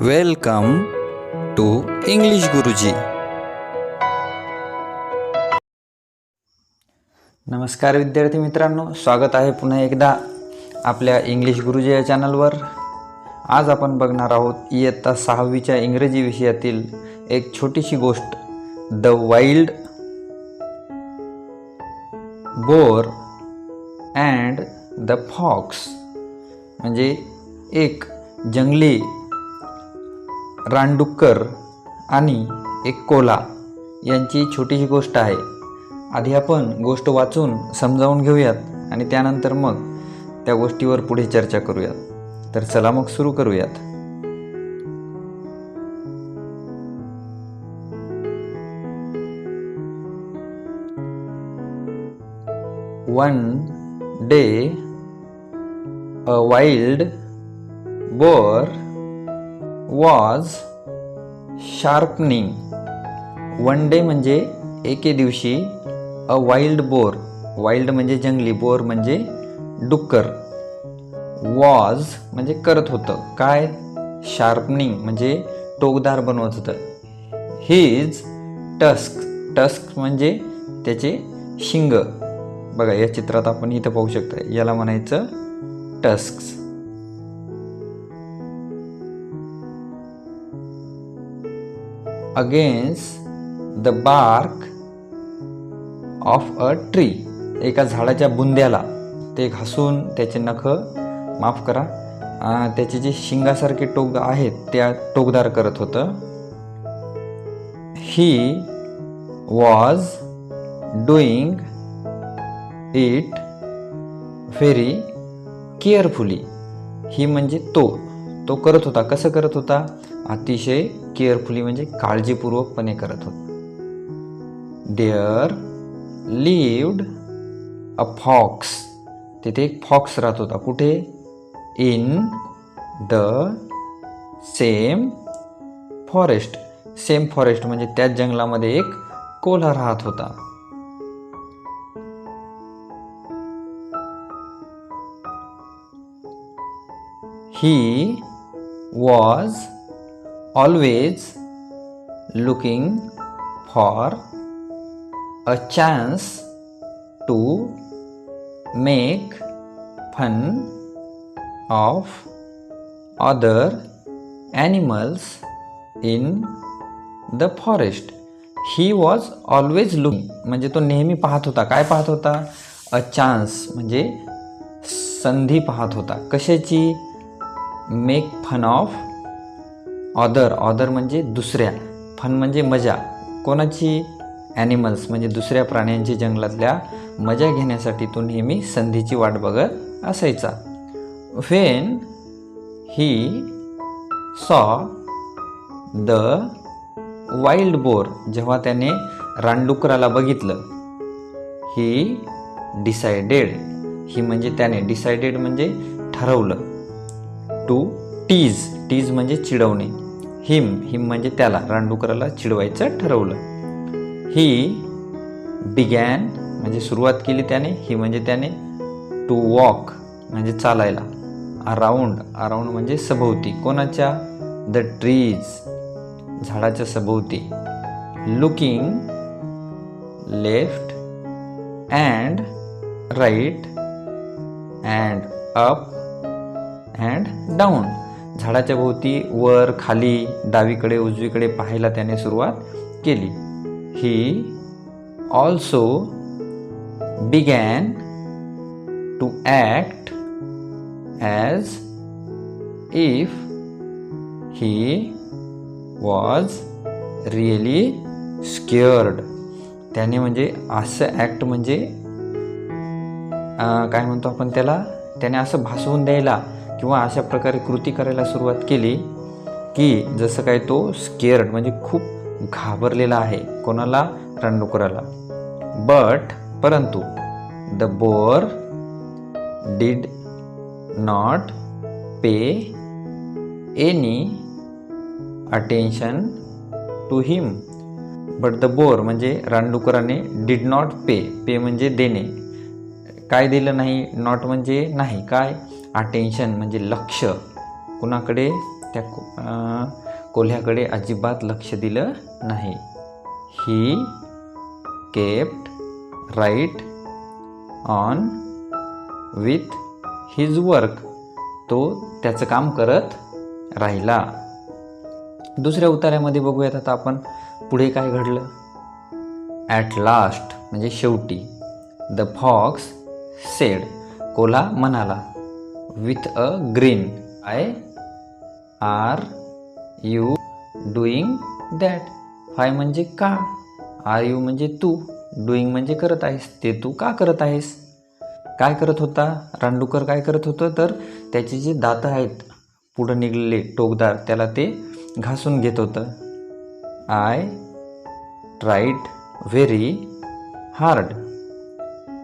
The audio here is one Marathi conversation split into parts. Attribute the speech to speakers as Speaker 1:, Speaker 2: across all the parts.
Speaker 1: वेलकम टू इंग्लिश गुरुजी नमस्कार विद्यार्थी मित्रांनो स्वागत आहे पुन्हा एकदा आपल्या इंग्लिश गुरुजी या चॅनलवर आज आपण बघणार आहोत इयत्ता सहावीच्या इंग्रजी विषयातील एक छोटीशी गोष्ट. The wild boar and the fox म्हणजे एक जंगली रानडुक्कर आणि एक कोला यांची छोटीशी गोष्ट आहे. आधी आपण गोष्ट वाचून समजावून घेऊयात आणि त्यानंतर मग त्या गोष्टीवर पुढे चर्चा करूयात. तर चला मग सुरू करूयात. One day a wild boar was sharpening one day म्हणजे एके दिवशी अ वाईल्ड बोर वाईल्ड म्हणजे जंगली बोर म्हणजे डुक्कर. वॉज म्हणजे करत होतं. काय? शार्पनिंग म्हणजे टोकदार बनवत होतं. हिज टस्क टस्क म्हणजे त्याचे शिंग. बघा या चित्रात आपण इथं पाहू शकता. याला म्हणायचं tusks against the bark of a tree एका झाडाच्या बुंद्याला. ते घासून त्याचे नख माफ करा. त्याचे जे शिंगासारखे टोक आहेत त्या टोकदार करत होतं. He was doing it very carefully he म्हणजे तो. तो करत होता. कसं करत होता? अतिशय केअरफुली म्हणजे काळजीपूर्वकपणे करत होत. देअर लिव्ड अ फॉक्स तिथे एक फॉक्स राहत होता. कुठे? In the same forest same forest म्हणजे त्याच जंगलामध्ये एक कोल्हा राहत होता. He was always looking for a chance to make fun of other animals in the forest he was always looking म्हणजे तो नेहमी पाहत होता काय पाहत होता अ चान्स म्हणजे संधी पाहत होता कशाची make fun of other other म्हणजे दुसऱ्या. फन म्हणजे मजा. कोणाची? ॲनिमल्स म्हणजे दुसऱ्या प्राण्यांची जंगलातल्या मजा घेण्यासाठी तो नेहमी संधीची वाट बघत असायचा. When he saw the wild boar जेव्हा त्याने रानडुकराला बघितलं ही डिसायडेड ही म्हणजे त्याने डिसायडेड म्हणजे ठरवलं टू टीज टीज म्हणजे चिडवणे. हिम हिम म्हणजे त्याला रानडुकराला चिडवायचं ठरवलं. ही बिगॅन म्हणजे सुरुवात केली त्याने ही म्हणजे त्याने टू वॉक म्हणजे चालायला. अराऊंड अराऊंड म्हणजे सभोवती. कोणाच्या? द ट्रीज झाडाच्या सभोवती. Looking left and right and up and down झाडाच्या भोवती वर खाली डावीकडे उजवीकडे पाहायला त्याने सुरुवात केली. He also began to act as if he was really scared त्याने म्हणजे असं ॲक्ट म्हणजे काय म्हणतो आपण त्याला? त्याने असं भासवून द्यायला किंवा अशा प्रकारे कृती करायला सुरुवात केली की जसं काय तो स्केअर्ड म्हणजे खूप घाबरलेला आहे कोणाला रणडुकराला बट परंतु the boar did not pay any attention to him but the boar म्हणजे रानडुकराने डीड नॉट पे पे म्हणजे देणे. काय दिलं नाही? नॉट म्हणजे नाही. काय? अटेन्शन म्हणजे लक्ष. कुणाकडे? त्या को कोल्ह्याकडे अजिबात लक्ष दिलं नाही. He kept right on with his work तो त्याचं काम करत राहिला. दुसऱ्या उतार्यामध्ये बघूयात आता आपण. पुढे काय घडलं? ॲट लास्ट म्हणजे शेवटी. द फॉक्स सेड कोला म्हणाला with a grin why are you doing that why म्हणजे का? आर यू म्हणजे तू? डुईंग म्हणजे करत आहेस. ते तू का करत आहेस? काय करत होता? रांडुकर काय करत होतं? तर त्याची जी दातं आहेत पुढं निघलेले टोकदार त्याला ते घासून घेत होतं. I tried very hard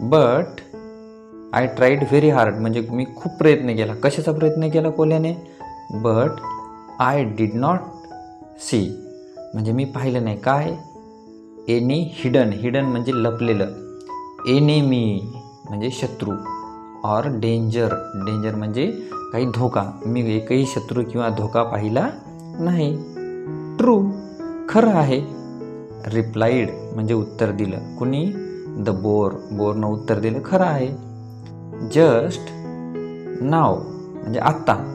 Speaker 1: but I tried very hard म्हणजे मी खूप प्रयत्न केला. कशाचा प्रयत्न केला कोल्याने? But I did not see म्हणजे मी पाहिलं नाही. काय? एनी हिडन हिडन म्हणजे लपलेलं. एनेमी म्हणजे शत्रू. ऑर डेंजर डेंजर म्हणजे काही धोका. मी एकही शत्रू किंवा धोका पाहिला नाही. ट्रू खरं आहे. रिप्लाईड म्हणजे उत्तर दिलं. कुणी? द बोर बोरनं उत्तर दिलं. खरं आहे. जस्ट नाव म्हणजे आत्ता.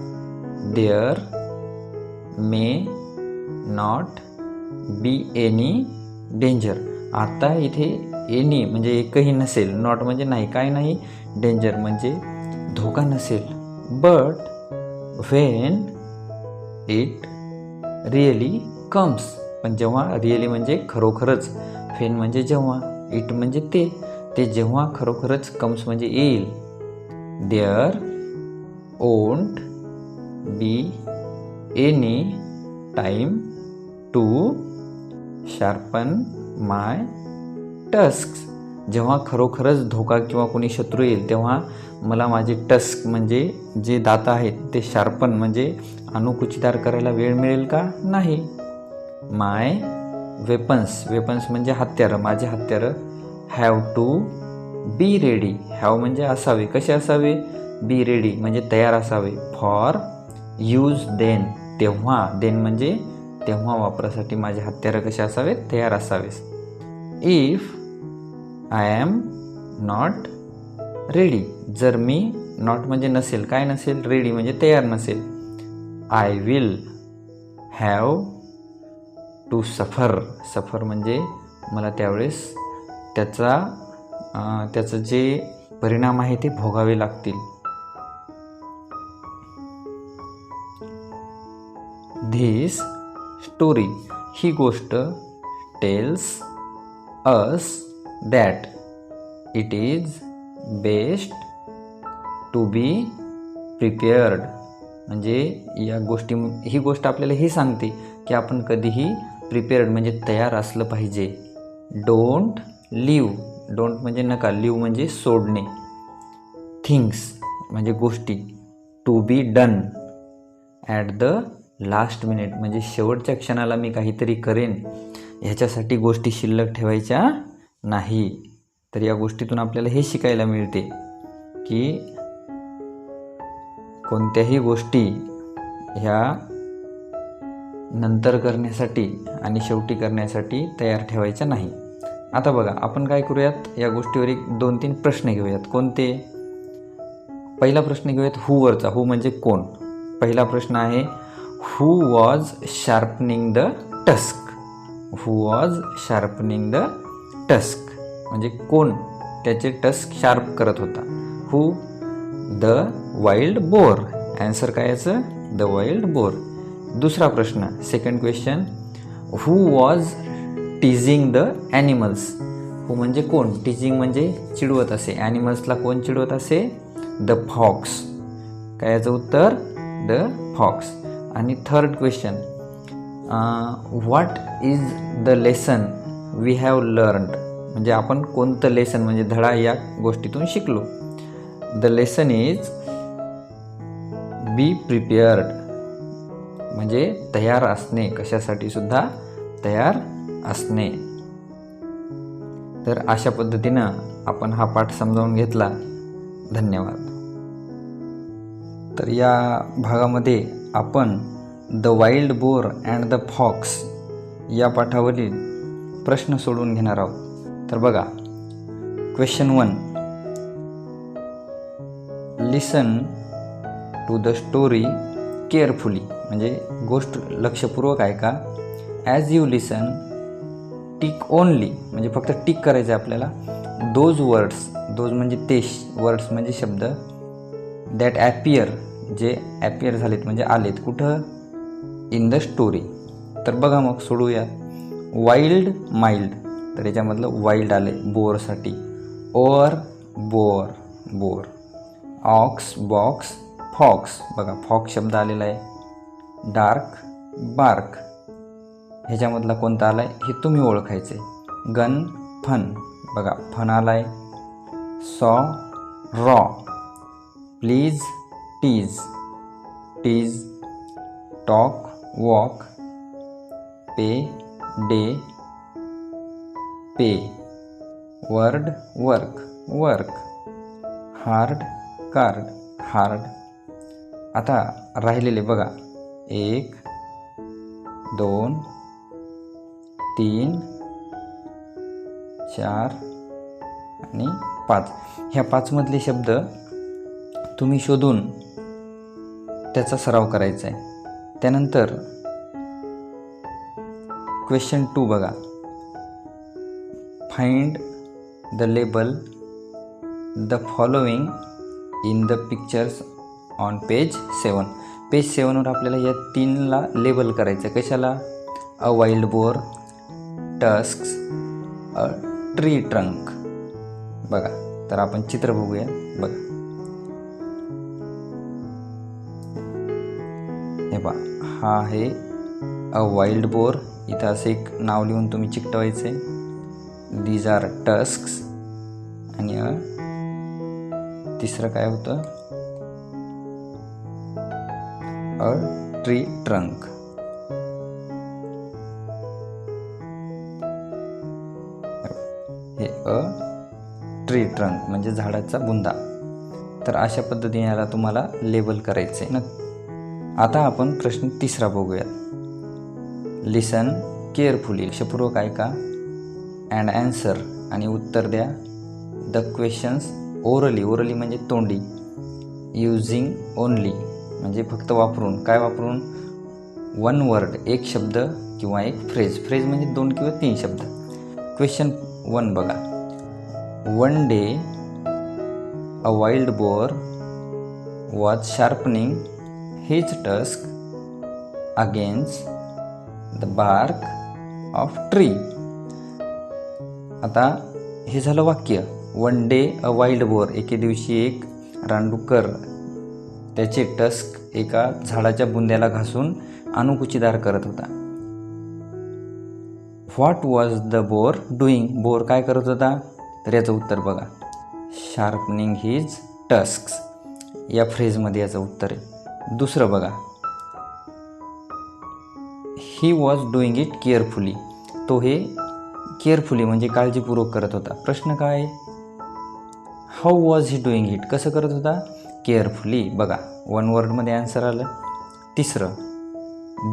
Speaker 1: There may not be any danger. आता इथे एनी म्हणजे एकही नसेल. नॉट म्हणजे नाही काय नाही. डेंजर म्हणजे धोका नसेल. But when it really comes पण जेव्हा रिअली म्हणजे खरोखरच फेन म्हणजे जेव्हा इट म्हणजे ते ते जेव्हा खरोखरच कम्स म्हणजे येईल there won't be any time to sharpen my tusk जेव्हा खरोखरच धोका किंवा कोणी शत्रू येईल तेव्हा मला माझे टस्क म्हणजे जे दाता आहेत ते शार्पन म्हणजे अणुकुचितार करायला वेळ मिळेल का? नाही. माय वेपन्स. वेपन्स म्हणजे हत्यारं. माझे हत्यारं have to be ready have म्हणजे असावे. कसे असावे? बी रेडी म्हणजे तयार असावे. फॉर यूज देन तेव्हा देन म्हणजे तेव्हा वापरासाठी माझे हत्यारं कसे असावेत? तयार असावेस. If I am not ready जर मी नॉट म्हणजे नसेल काय नसेल? रेडी म्हणजे तयार नसेल. I will have to suffer सफर म्हणजे मला त्यावेळेस त्याचा त्याचं जे परिणाम आहे ते भोगावे लागतील. धिस स्टोरी ही गोष्ट tells us that it is best to be prepared म्हणजे या गोष्टी ही गोष्ट आपल्याला हे सांगते की आपण कधीही प्रिपेअर्ड म्हणजे तयार असलं पाहिजे. डोंट लिव डोंट म्हणजे नका लिव म्हणजे सोडणे. थिंग्स म्हणजे गोष्टी. To be done at the last minute म्हणजे शेवटच्या क्षणाला मी काहीतरी करेन ह्याच्यासाठी गोष्टी शिल्लक ठेवायच्या नाही. तर या गोष्टीतून आपल्याला हे शिकायला मिळते की कोणत्याही गोष्टी ह्या नंतर करण्यासाठी आणि शेवटी करण्यासाठी तयार ठेवायच्या नाही. आता बघा आपण काय करूयात? या गोष्टीवर एक दोन तीन प्रश्न घेऊयात. कोणते? पहिला प्रश्न घेऊयात हूवरचा हू म्हणजे कोण? पहिला प्रश्न आहे who was sharpening the tusk who was sharpening the tusk म्हणजे कोण? त्याचे टस्क शार्प करत होता. Who the wild boar answer काय याचं? द वाईल्ड बोर दुसरा प्रश्न second question who was teasing the animals who म्हणजे कोण? टीझिंग म्हणजे चिडवत असे. ॲनिमल्सला कोण चिडवत असे? द फॉक्स काय याचं उत्तर? द फॉक्स आणि third question what is the lesson we have learned म्हणजे आपण कोणतं लेसन म्हणजे धडा या गोष्टीतून शिकलो. The lesson is be prepared म्हणजे तयार असणे. कशासाठी सुद्धा तयार असणे. तर अशा पद्धतीनं आपण हा पाठ समजावून घेतला. धन्यवाद. तर या भागामध्ये आपण the wild boar and the fox या पाठावरील प्रश्न सोडून घेणार आहोत. तर बघा question one listen to the story carefully म्हणजे गोष्ट लक्षपूर्वक ऐका. As you listen tick only म्हणजे फक्त टिक करायचं आहे आपल्याला. दोज वर्ड्स दोज म्हणजे ते वर्ड्स म्हणजे शब्द दॅट ॲपियर जे ॲपियर झालेत म्हणजे आलेत. कुठं? इन द स्टोरी तर बघा मग सोडूया. वाईल्ड माइल्ड तर याच्यामधलं वाईल्ड आले बोअरसाठी oar boar boar ox box fox बघा फॉक्स शब्द आलेला आहे. डार्क बार्क ह्याच्यामधला कोणता आला आहे हे तुम्ही ओळखायचे. Gun fun. बघा फन आला आहे saw raw. Please tease tease talk walk pay day pay word work work hard card hard आता राहिलेले बघा. एक दोन तीन चार आणि पाच. ह्या पाचमधले शब्द तुम्ही शोधून त्याचा सराव करायचा आहे. त्यानंतर क्वेश्चन टू बघा. Find the label the following in the pictures on page seven page सेवनवर आपल्याला या तीनला लेबल करायचं आहे. कशाला? A wild boar tusks a tree trunk बघा तर आपण चित्र बघूया. बघा. हे पा हा आहे अ वाईल्ड बोर इथं असं एक नाव लिहून तुम्ही चिकटवायचे दीज आर टस्क्स आणि तिसरं काय होतं? A tree trunk a tree trunk म्हणजे झाडाचा बुंदा. तर अशा पद्धतीने याला तुम्हाला लेबल करायचं आहे ना आता आपण प्रश्न तिसरा बघूयात. लिसन केअरफुली लक्षपूर्वक ऐका. अँड ॲन्सर आणि उत्तर द्या. द क्वेश्चन्स ओरली ओरली म्हणजे तोंडी. युझिंग ओनली म्हणजे फक्त वापरून. काय वापरून? वन वर्ड एक शब्द किंवा एक फ्रेज फ्रेज म्हणजे दोन किंवा तीन शब्द. क्वेश्चन वन बघा. One day a wild boar was sharpening his tusk against the bark of tree आता हे झालं वाक्य. One day a wild boar एके दिवशी एक रानडुक्कर त्याचे टस्क एका झाडाच्या बुंद्याला घासून अनुकुचीदार करत होता. What was the boar doing boar काय करत होता? तर याचं उत्तर बघा. शार्पनिंग हिज टस्क्स या फ्रेजमध्ये याचं उत्तर आहे. दुसरं बघा. He was doing it carefully तो हे केअरफुली म्हणजे काळजीपूर्वक करत होता. प्रश्न काय how was he doing it कसं करत होता? केअरफुली बघा. वन वर्डमध्ये आन्सर आलं. तिसरं.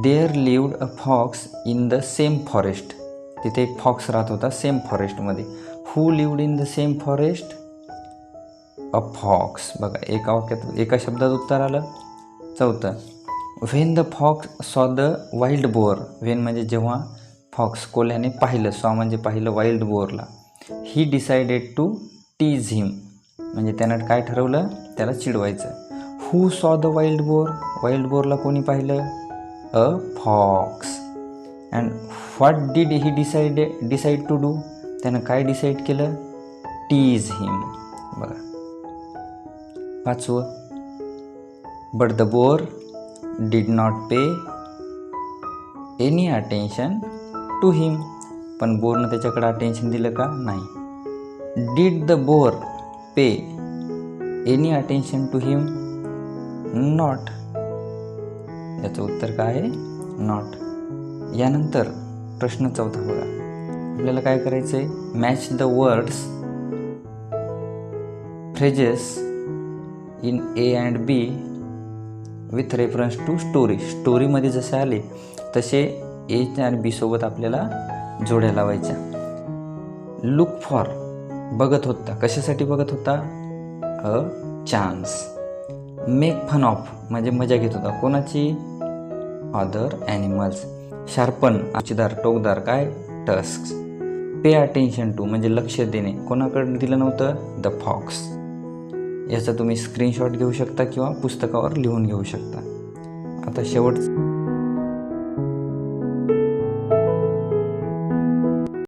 Speaker 1: There lived a fox in the same forest तिथे एक फॉक्स राहत होता same फॉरेस्टमध्ये who lived in the same forest a fox बघा एका वाक्यात एका शब्दात उत्तर आलं. चौथं when the fox saw the wild boar when म्हणजे जेव्हा फॉक्स कोल्ह्याने पाहिलं सॉ म्हणजे पाहिलं wild बोअरला he decided to tease him म्हणजे त्यानं काय ठरवलं? त्याला चिडवायचं. Who saw the wild boar wild बोअरला कोणी पाहिलं? A fox and what did he decided decide to do त्यानं काय डिसाईड केलं? टीज हिम बघा. पाचवं. But the boar did not pay any attention to him पण बोरनं त्याच्याकडे अटेन्शन दिलं का? नाही. Did the boar pay any attention to him not याचं उत्तर काय आहे? नॉट यानंतर प्रश्न चौथा बघा. आपल्याला काय करायचं आहे match the words phrases in A and B with reference to story स्टोरीमध्ये जसे आले तसे ए आणि बी सोबत आपल्याला जोड्या लावायच्या. लुक फॉर बघत होता. कशासाठी बघत होता? A chance make fun of म्हणजे मजा घेत होता. कोणाची? अदर ॲनिमल्स शार्पन आचीदार टोकदार काय? टस्क पे अटेन्शन टू म्हणजे लक्ष देणे. कोणाकडे दिलं नव्हतं? द फॉक्स याचा तुम्ही स्क्रीनशॉट घेऊ शकता किंवा पुस्तकावर लिहून घेऊ शकता. आता शेवट